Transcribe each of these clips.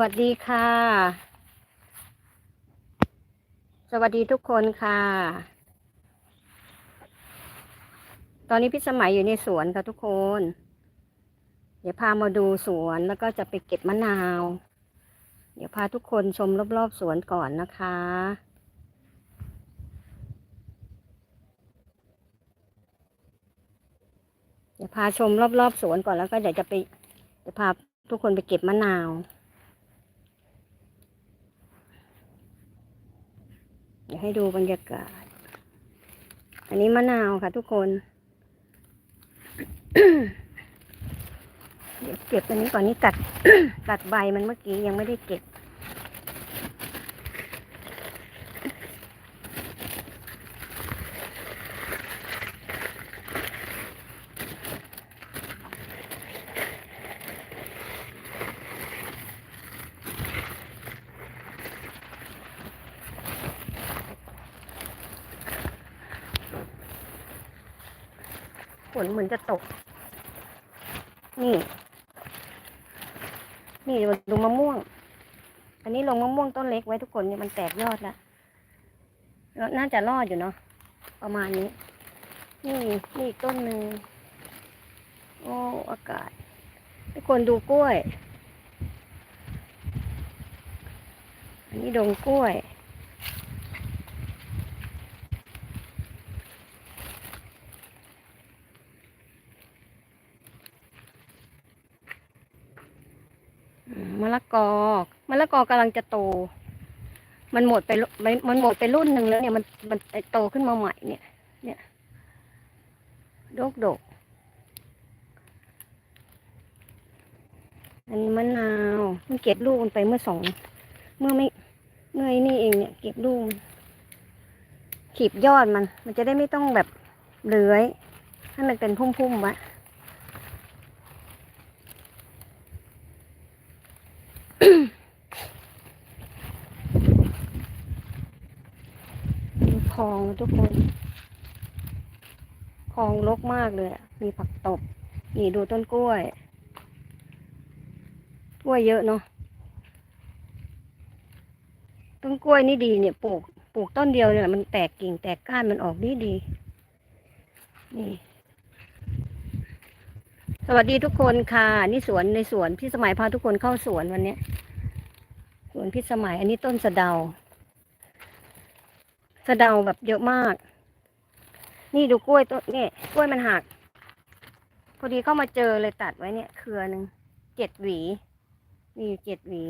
วัสดีค่ะ สวัสดีทุกคนค่ะ ตอนนี้พี่สมัยอยู่ในสวนค่ะทุกคน เดี๋ยวพามาดูสวนแล้วก็จะไปเก็บมะนาว เดี๋ยวพาทุกคนชมรอบๆสวนก่อนนะคะเดี๋ยวพาชมรอบๆสวนก่อนแล้วก็เดี๋ยวจะไปเดี๋ยวพาทุกคนไปเก็บมะนาว เดี๋ยว ให้ดูบรรยากาศ อันนี้มะนาวค่ะทุกคน เดี๋ยวเก็บอันนี้ก่อนนี่ตัด ตัดใบมันเมื่อกี้ยังไม่ได้เก็บ ฝ นเหมือนจะตก นี่ นี่ดูมะม่วง อันนี้ลงมะม่วงต้นเล็กไว้ทุกคนเนี่ยมันแตกยอดแล้วแล้วน่าจะรอดอยู่เนาะประมาณนี้ นี่นี่อีกต้นหนึ่งโอ้อากาศ ทุกคนดูกล้วย อันนี้ดงกล้วย อืมมะ ละกอมะละกอกำลังจะโต มันหมดไปมันมันหมดไปรุ่นหนึ่งแล้วเนี่ยมันมันโตขึ้นมาใหม่เนี่ย เนี่ยโดกโดกอันนี้มะนาวมันเก็บลูกมันไปเมื่อสองเมื่อไม่เมื่อไอ้นี่เองเนี่ย เก็บลูกขีบยอดมัน มันจะได้ไม่ต้องแบบเลื้อยให้มันเป็นพุ่มๆว้ ดูคลองทุกคนคลองรกมากเลย มีผักตบ นี่ดูต้นกล้วย กล้วยเยอะเนาะ ต้นกล้วยนี่ดีเนี่ยปลูก ปลูกต้นเดียวเนี่ยมันแตกกิ่งแตกก้านมันออกดีดี นี่ สวัสดีทุกคนค่ะ นี่สวนในสวนพี่สมัยพาทุกคนเข้าสวนวันนี้สวนพี่สมัย อันนี้ต้นสะเดา สะเดาแบบเยอะมาก นี่ดูกล้วยต้นนี่กล้วยมันหักพอดีเข้ามาเจอเลยตัดไว้เนี่ย เครือหนึ่งเจ็ดหวี มีอยู่เจ็ดหวี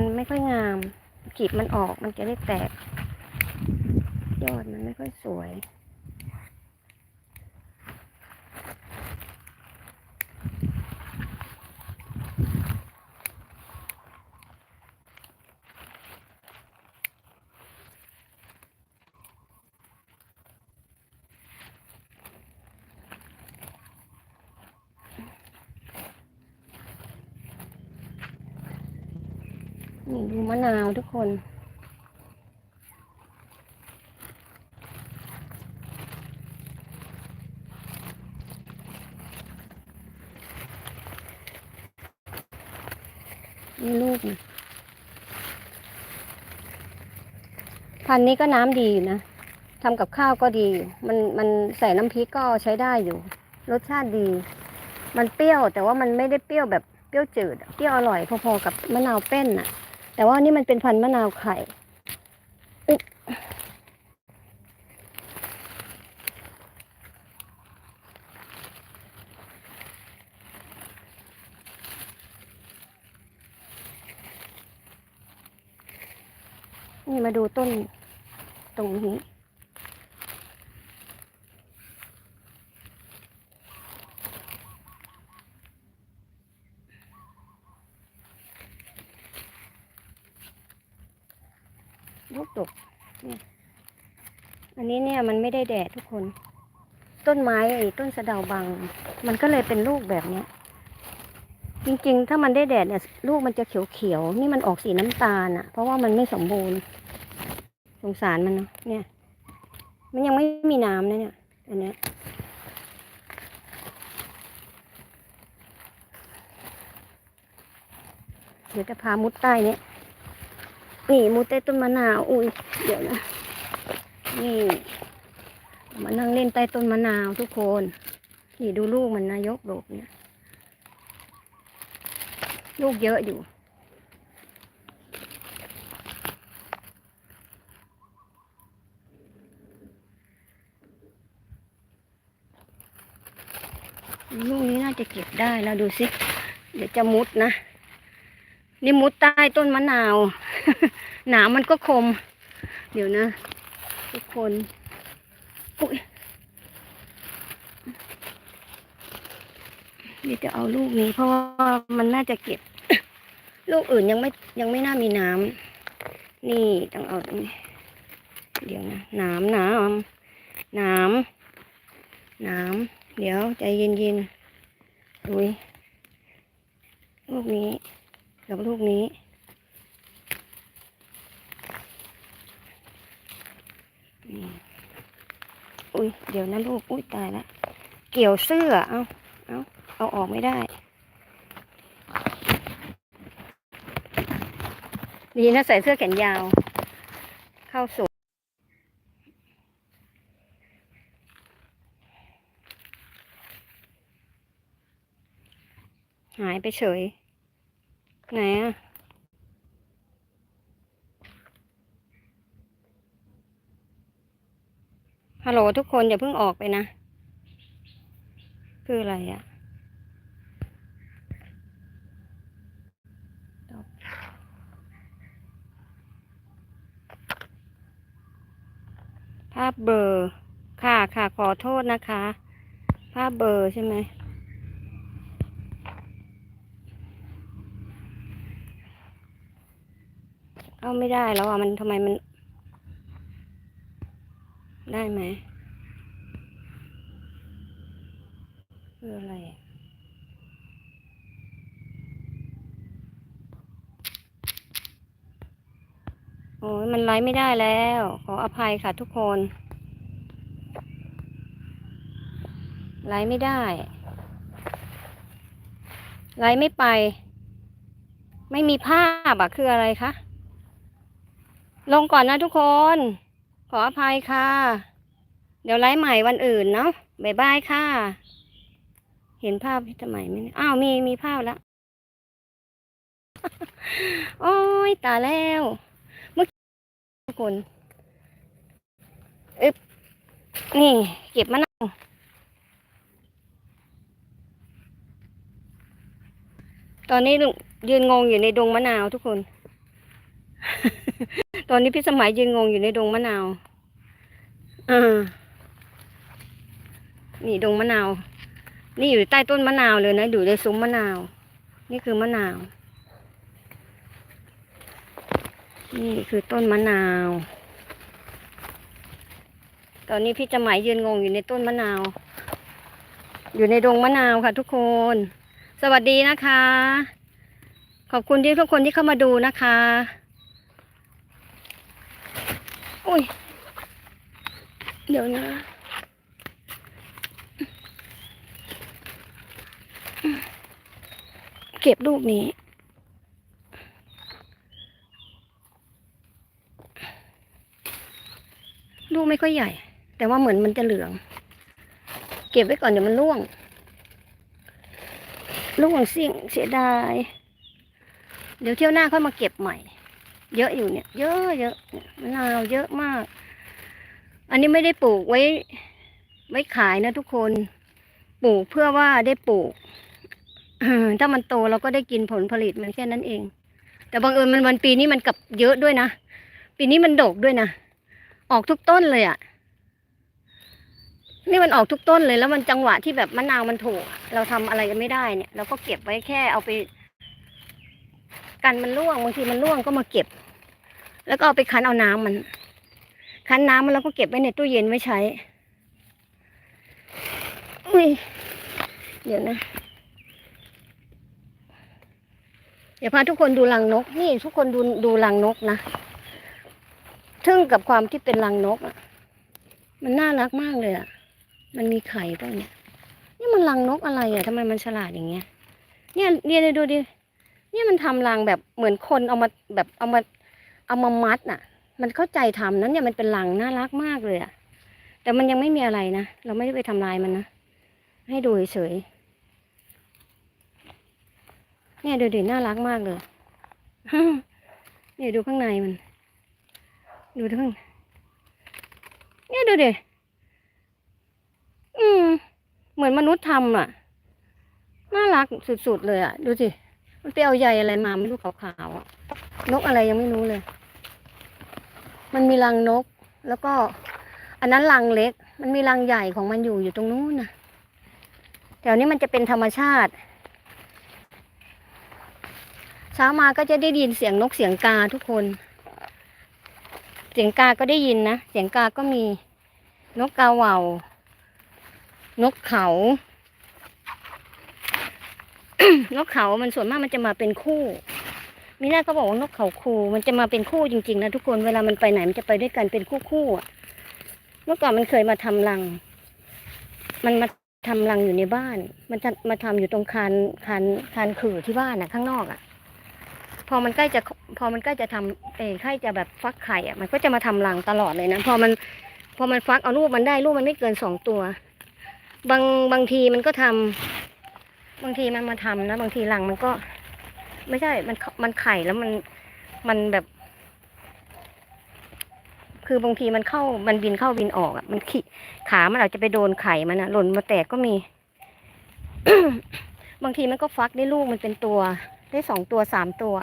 มันไม่ค่อยงามกีบมันออกมันจะได้แตก ยอดมันไม่ค่อยสวย นี่ดูมะนาวทุกคน นี่ลูกพันนี้ก็น้ำดีนะทำกับข้าวก็ดี มันมันใส่น้ำพริกก็ใช้ได้อยู่ รสชาติดี มันเปรี้ยวแต่ว่ามันไม่ได้เปรี้ยวแบบเปรี้ยวจืด เปรี้ยวอร่อยพอๆกับมะนาวเป้นน่ะ แต่ว่านี่มันเป็นพันธุ์มะนาวไข่นี่มาดูต้นตรงนี้ ลูกดกเนี่ยอันนี้เนี่ย มันไม่ได้แดดทุกคน ต้นไม้ไอ้ต้นสะเดาบังมันก็เลยเป็นลูกแบบเนี้ย จริงๆ ถ้ามันได้แดดเนี่ยลูกมันจะเขียวๆนี่มันออกสีน้ำตาลอะเพราะว่ามันไม่สมบูรณ์สงสารมันเนาะเนี่ย มันยังไม่มีน้ำนะเนี่ยอันเนี้ยเดี๋ยวจะพามุดใต้เนี่ยนี่มุดใต้ต้นมะนาว อุ้ย เดี๋ยวนะ นี่ มานั่งเล่นใต้ต้นมะนาวทุกคน นี่ดูลูกมันนะยกโดกเนี่ย ลูกเยอะอยู่ ลูกนี้น่าจะเก็บได้แล้วดูสิ เดี๋ยวจะมุดนะ นี่มุดใต้ต้นมะนาว หนามมันก็คม เดี๋ยวนะ ทุกคนอุ๊ยเดี๋ยวจะเอาลูกนี้ เพราะว่ามันน่าจะเก็บ ลูกอื่นยังไม่ยังไม่น่ามีน้ำนี่ต้องเอาตรงนี้เดี๋ยวนะนามหนามหนามหนามเดี๋ยวใจเย็นๆดุยลูกนี้กับลูกนี้นี่อุ้ยเดี๋ยวนะลูกอุ้ยตายละเกี่ยวเสื้อเอาเอา เอาออกไม่ได้ ดีนะใส่เสื้อแขนยาว เข้าสวนหายไปเฉย ไหนอะฮัลโหลทุกคนอย่าเพิ่งออกไปนะ คืออะไรอะ่ะ ภาพเบอร์ค่ะค่ะขอโทษนะคะ ภาพเบอร์ใช่ไหมเอาไม่ได้แล้วอะมันทำไมมัน ได้ไหมคืออะไรอะ โอ้ยมันไลฟ์ไม่ได้แล้ว ขออภัยค่ะทุกคน ไลฟ์ไม่ได้ ไลฟ์ไม่ไป ไม่มีภาพอะคืออะไรคะ ลงก่อนนะทุกคน ขออภัยค่ะ เดี๋ยวไลฟ์ใหม่วันอื่นเนาะบ๊ายบายค่ะ เห็นภาพพี่สมัยไหมเนี่ยอ้าวมีมีภาพแล้ว โอ้ยตายแล้ว ทุกคนอึบนี่ เก็บมะนาวตอนนี้ลุงยืนงงอยู่ในดงมะนาวทุกคน ตอนนี้พี่สมัยยืนงงอยู่ในดงมะนาวอ่านี่ดงมะนาว นี่อยู่ใต้ต้นมะนาวเลยนะ อยู่ในซุ้มมะนาว นี่คือมะนาว นี่คือต้นมะนาว ตอนนี้พี่จะหมายยืนงงอยู่ในต้นมะนาว อยู่ในดงมะนาวค่ะทุกคน สวัสดีนะคะ ขอบคุณที่ทุกคนที่เข้ามาดูนะคะ อุ้ย เดี๋ยวนะเก็บลูกนี้ ลูกไม่ค่อยใหญ่ แต่ว่าเหมือนมันจะเหลือง เก็บไว้ก่อนเดี๋ยวมันร่วงร่วงเสี่ยงเสียดาย เดี๋ยวเที่ยวหน้าค่อยมาเก็บใหม่ เยอะอยู่เนี่ย เยอะเยอะมะนาวเยอะมาก อันนี้ไม่ได้ปลูกไว้ ไว้ขายนะทุกคน ปลูกเพื่อว่าได้ปลูกถ้ามันโตเราก็ได้กินผลผลิตมันแค่นั้นเอง แต่บังเอิญมันวันปีนี้มันกลับเยอะด้วยนะ ปีนี้มันดกด้วยนะ ออกทุกต้นเลยอะ่ะ นี่มันออกทุกต้นเลย แล้วมันจังหวะที่แบบมะนาวมันถูก เราทำอะไรกันไม่ได้เนี่ยเราก็เก็บไว้แค่เอาไป กันมันร่วงบางทีมันร่วงก็มาเก็บ แล้วก็เอาไปคั้นเอาน้ำมัน คั้นน้ำมันแล้วก็เก็บไว้ในตู้เย็นไว้ใช้อุ้ยเดี๋ยวนะเดี๋ยวพาทุกคนดูรังนก นี่ทุกคนดูดูรังนกนะ ทึ่งกับความที่เป็นรังนกอะ มันน่ารักมากเลยอะ มันมีไข่ด้วยเนี่ย นี่มันรังนกอะไรอะทำไมมันฉลาดอย่างเงี้ย เนี่ยเนี่ยดูดิ เนี่ยมันทำรังแบบเหมือนคนเอามาแบบเอามาเอามามัดน่ะ มันเข้าใจทำนั้นเนี่ยมันเป็นรังน่ารักมากเลยอะ แต่มันยังไม่มีอะไรนะ เราไม่ได้ไปทำลายมันนะ ให้ดูเฉยๆเนี่ยดูดิน่ารักมากเลยเนี่ยดูข้างในมัน ดูข้งเนี่ยดูดิอืม เหมือนมนุษย์ทำอะ น่ารักสุดๆเลยอะ ดูสิ มันไปเอาใยอะไรมาไม่รู้ขาวๆอะ นกอะไรยังไม่รู้เลย มันมีรังนก แล้วก็ อันนั้นรังเล็ก มันมีรังใหญ่ของมันอยู่อยู่ตรงนู้นนะแถวนี้มันจะเป็นธรรมชาติ เช้ามาก็จะได้ยินเสียงนกเสียงกาทุกคน เสียงกาก็ได้ยินนะ เสียงกาก็มีนกกาเหว่านกเขา นกเขามันส่วนมากมันจะมาเป็นคู่มีหน้าก็บอกว่านกเขาคูมันจะมาเป็นคู่จริงๆนะทุกคนเวลามันไปไหนมันจะไปด้วยกันเป็นคู่คู่ๆอะเมื่อก่อนมันเคยมาทำรัง มันมาทำรังอยู่ในบ้าน มันจะมาทำอยู่ตรงคานคานคานขื่อที่บ้านนะข้างนอกอะ พอมันใกล้จะพอมันใกล้จะทำเอ้ใกล้จะแบบฟักไข่อะมันก็จะมาทำรังตลอดเลยนะพอมันพอมันฟักเอาลูกมันได้ลูกมันไม่เกินสองตัว บางบางทีมันก็ทำบางทีมันมาทำนะ บางทีรังมันก็ ไม่ใช่มันมันไข่แล้วมันมันแบบ คือบางทีมันเข้ามันบินเข้าบินออกอะมันขีขามันอาจจะไปโดนไข่มันอะหล่นมาแตกก็มี บางทีมันก็ฟักได้ลูกมันเป็นตัวได้สองตัวสามตัว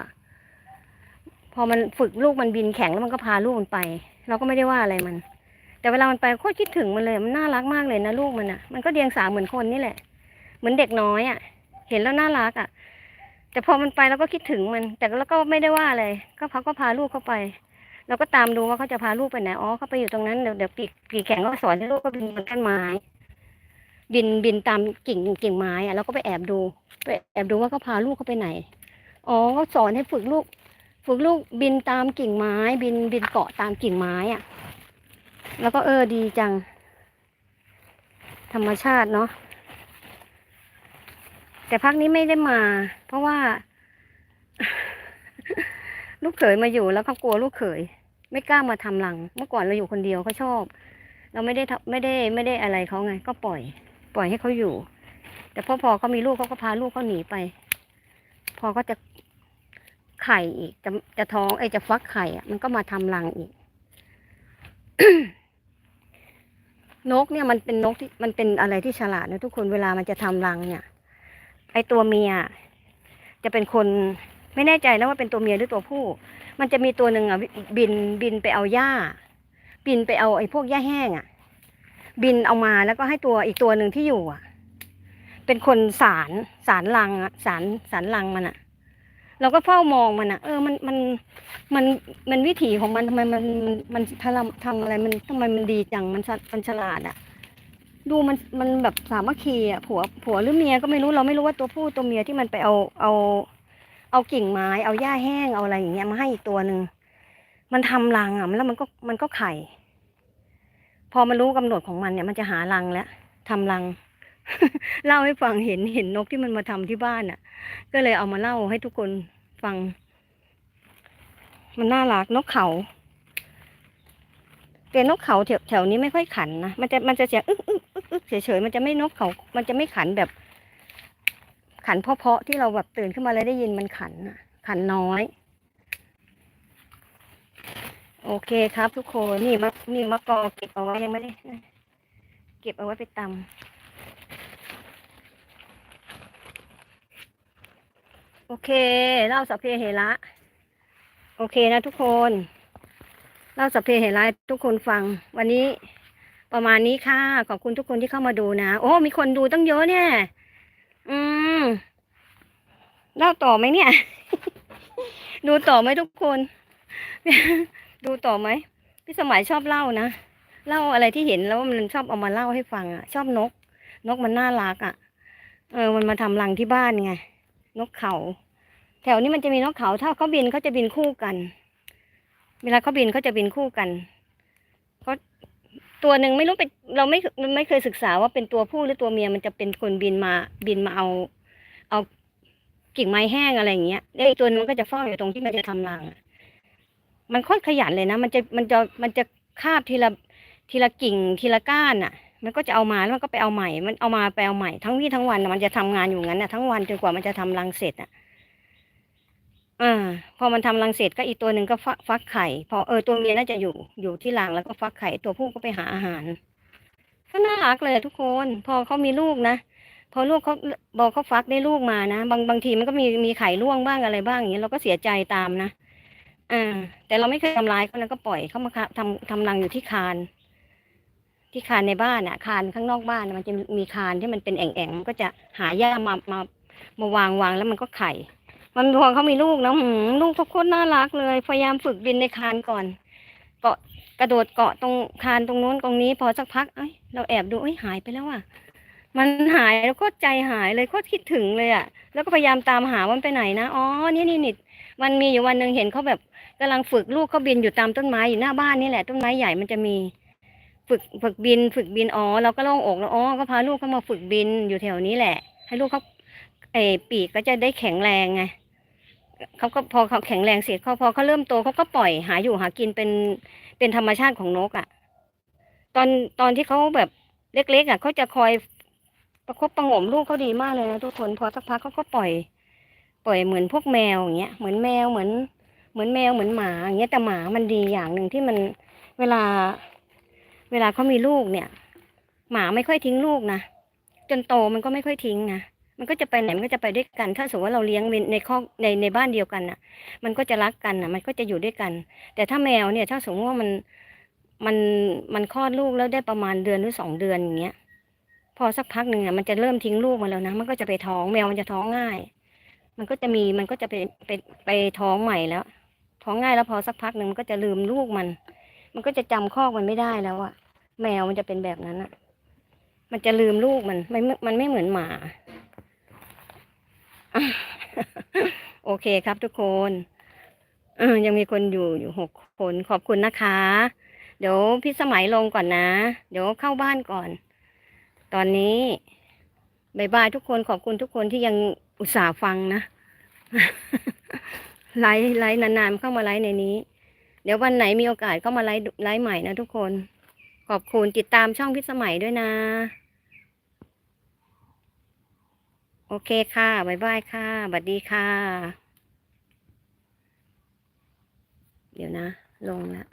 พอมันฝึกลูกมันบินแข็งแล้วมันก็พาลูกมันไป เราก็ไม่ได้ว่าอะไรมัน แต่เวลามันไปโคตรคิดถึงมันเลย มันน่ารักมากเลยนะลูกมันอะ มันก็เดียงสาเหมือนคนนี่แหละ เหมือนเด็กน้อยอะ เห็นแล้วน่ารักอะ แต่พอมันไปเราก็คิดถึงมัน แต่แล้วก็ไม่ได้ว่าอะไร ก็เขาก็พาลูกเข้าไป เราก็ตามดูว่าเขาจะพาลูกไปไหน อ๋อเขาไปอยู่ตรงนั้นเดี๋ยวเดี๋ยวปีกปีกแข็งก็สอนให้ลูกก็บินบนต้นไม้ บินบินตามกิ่งกิ่งไม้อะเราก็ไปแอบดู ไปแอบดูว่าเขาพาลูกเขาไปไหน อ๋อเขาสอนให้ฝึกลูก ฝึกลูกบินตามกิ่งไม้ บินบินเกาะตามกิ่งไม้อะแล้วก็เออดีจัง ธรรมชาติเนาะแต่พักนี้ไม่ได้มา เพราะว่า ลูกเขยมาอยู่แล้วเขากลัวลูกเขย ไม่กล้ามาทำรัง เมื่อก่อนเราอยู่คนเดียวเขาชอบ เราไม่ได้ไม่ได้ไม่ได้อะไรเขาไง ก็ปล่อย ปล่อยให้เขาอยู่ แต่พอพอเขามีลูกเขาก็พาลูกเขาหนีไป พอก็จะ ไข่อีก จะจะท้องไอ้จะฟักไข่อะมันก็มาทำรังอีก นกเนี่ยมันเป็นนกที่มันเป็นอะไรที่ฉลาดนะทุกคนเวลามันจะทำรังเนี่ย ไอตัวเมียจะเป็นคนไม่แน่ใจนะว่าเป็นตัวเมียหรือตัวผู้ มันจะมีตัวหนึ่งอะบินบินไปเอาหญ้า บินไปเอาไอ้พวกหญ้าแห้งอะ บินเอามาแล้วก็ให้ตัวอีกตัวหนึ่งที่อยู่อะ เป็นคนสารสารรังอะสารสารรังมันอะ เราก็เฝ้ามองมันอะเออมันมันมันมันวิถีของมันทำไมมันมันทำทำอะไรมันทำไมมันดีจังมันฉมันฉลาดอะดูมันมันแบบสามัคคีอะผัวผัวหรือเมียก็ไม่รู้เราไม่รู้ว่าตัวผู้ตัวเมียที่มันไปเอาเอาเอากิ่งไม้เอาหญ้าแห้งเอาอะไรอย่างเงี้ยมาให้อีกตัวหนึ่งมันทำรังอะแล้วมันก็มันก็ไข่ พอมันรู้กำหนดของมันเนี่ย มันจะหารังแล้วทำรัง เล่าให้ฟังเห็นเห็นนกที่มันมาทำที่บ้านอะ ก็เลยเอามาเล่าให้ทุกคนฟัง มันน่ารักนกเขาแต่นกเขาแถวแถวนี้ไม่ค่อยขันนะมันจะมันจะเสียงอึ๊กอึ๊กอึ๊กอึ๊กเฉยมันจะไม่นกเขา มันจะไม่ขันแบบ ขันเพาะๆที่เราแบบตื่นขึ้นมาแล้วได้ยินมันขันน่ะ ขันน้อยโอเคครับทุกคนนี่มะนี่มะกอเก็บเอาไว้ยังไม่ได้ เก็บเอาไว้ไปตำ โอเคเล่าสัพเพเหระโอเคนะทุกคนเล่าสัพเพเหระให้ทุกคนฟัง วันนี้ประมาณนี้ค่ะ ขอบคุณทุกคนที่เข้ามาดูนะ โอ้ มีคนดูตั้งเยอะเนี่ย อืมเล่าต่อไหมเนี่ย ดูต่อไหมทุกคน ดูต่อไหมพี่สมัยชอบเล่านะเล่าอะไรที่เห็นแล้วมันชอบเอามาเล่าให้ฟังอะ ชอบนก นกมันน่ารักอะ เออ มันมาทำรังที่บ้านไง นกเขาแถวนี้มันจะมีนกเขาถ้าเขาบินเขาจะบินคู่กัน เวลาเขาบินเขาจะบินคู่กันเขาตัวหนึ่งไม่รู้เป็นเราไม่ไม่เคยศึกษาว่าเป็นตัวผู้หรือตัวเมียมันจะเป็นคนบินมาบินมาเอา เอากิ่งไม้แห้งอะไรอย่างเงี้ยแล้วอีกตัวนึงมันก็จะเฝ้าอยู่ตรงที่มันจะทำรังมันโคตรขยันเลยนะ มันจะมันจะมันจะคาบทีละทีละกิ่งทีละก้านอะ มันก็จะเอามาแล้วมันก็ไปเอาใหม่ มันเอามาไปเอาใหม่ทั้งวี่ทั้งวันมันจะทำงานอยู่งั้นน่ะทั้งวันจนกว่ามันจะทำรังเสร็จอะอ่า พอมันทำรังเสร็จก็อีกตัวหนึ่งก็ฟักไข่ พอเออตัวเมียน่าจะอยู่อยู่ที่รังแล้วก็ฟักไข่ ตัวผู้ก็ไปหาอาหารก็น่ารักเลยทุกคน พอเขามีลูกนะพอลูกเขาบอกเขาฟักได้ลูกมานะบางบางทีมันก็มีมีไข่ร่วงบ้างอะไรบ้างอย่างเงี้ยเราก็เสียใจตามนะอ่าแต่เราไม่เคยทำร้ายเขานะก็ปล่อยเขามาทำทำรังอยู่ที่คาน ที่คานในบ้านอะ คานข้างนอกบ้านมันจะมีคานที่มันเป็นแอ่งๆมันก็จะหาหญ้ามามามาวางวางแล้วมันก็ไข่ มันพอเขามีลูกนะหืมลูกทุกคนน่ารักเลย พยายามฝึกบินในคานก่อน เกาะกระโดดเกาะตรงคานตรงนู้นตรงนี้ พอสักพักเอ้ยเราแอบดูเอ้ยหายไปแล้วอะมันหายแล้วก็ใจหายเลยโคตรคิดถึงเลยอะ แล้วก็พยายามตามหาว่ามันไปไหนนะอ๋อนี่นี่นี่มันมีอยู่วันหนึ่งเห็นเขาแบบกำลังฝึกลูกเขาบินอยู่ตามต้นไม้อยู่หน้าบ้านนี่แหละต้นไม้ใหญ่มันจะมี ฝึกฝึกบิน ฝึกบินอ๋อเราก็โล่งอกแล้วอ๋อก็พาลูกเข้ามาฝึกบินอยู่แถวนี้แหละ ให้ลูกเขาเอปีกก็จะได้แข็งแรงไงเขาก็พอเขาแข็งแรงเสร็จเขาพอเขาเริ่มโตเขาก็ปล่อยหาอยู่หากินเป็นเป็นธรรมชาติของนกอะ ตอนตอนที่เขาแบบเล็กๆอะเขาจะคอยประคบประงมลูกเขาดีมากเลยนะทุกคนพอสักพักเขาก็ปล่อย ปล่อยเหมือนพวกแมวอย่างเงี้ยเหมือนแมวเหมือน เหมือนแมวเหมือนหมาอย่างเงี้ยแต่หมามันดีอย่างหนึ่งที่มันเวลา เวลาเขามีลูกเนี่ย หมาไม่ค่อยทิ้งลูกนะจนโตมันก็ไม่ค่อยทิ้งนะมันก็จะไปไหนมันก็จะไปด้วยกัน ถ้าสมมติว่าเราเลี้ยงในคอกในในบ้านเดียวกันน่ะ มันก็จะรักกันน่ะ มันก็จะอยู่ด้วยกัน แต่ถ้าแมวเนี่ย ถ้าสมมติว่ามันมันมันคลอดลูกแล้วได้ประมาณเดือนหรือสองเดือนอย่างเงี้ยพอสักพักหนึ่งอะมันจะเริ่มทิ้งลูกมาแล้วนะ มันก็จะไปท้องแมวมันจะท้องง่าย มันก็จะมีมันก็จะไปไปไปท้องใหม่แล้ว ท้องง่ายแล้วพอสักพักหนึ่งมันก็จะลืมลูกมัน มันก็จะจำคอกมันไม่ได้แล้วอะแมวมันจะเป็นแบบนั้นอะมันจะลืมลูกมันไม่มันไม่เหมือนหมา โอเคครับทุกคนยังมีคนอยู่อยู่หกคนขอบคุณนะคะ เดี๋ยวพี่สมัยลงก่อนนะ เดี๋ยวเข้าบ้านก่อน ตอนนี้บายบายทุกคนขอบคุณทุกคนที่ยังอุตส่าห์ฟังนะ ไลฟ์ไลฟ์นานๆเข้ามาไลฟ์ในนี้ เดี๋ยววันไหนมีโอกาสก็มาไลฟ์ไลฟ์ใหม่นะทุกคน ขอบคุณติดตามช่องพิสมัยด้วยนะ โอเคค่ะบายบายค่ะบัสดีค่ะ เดี๋ยวนะ ลงแล้ว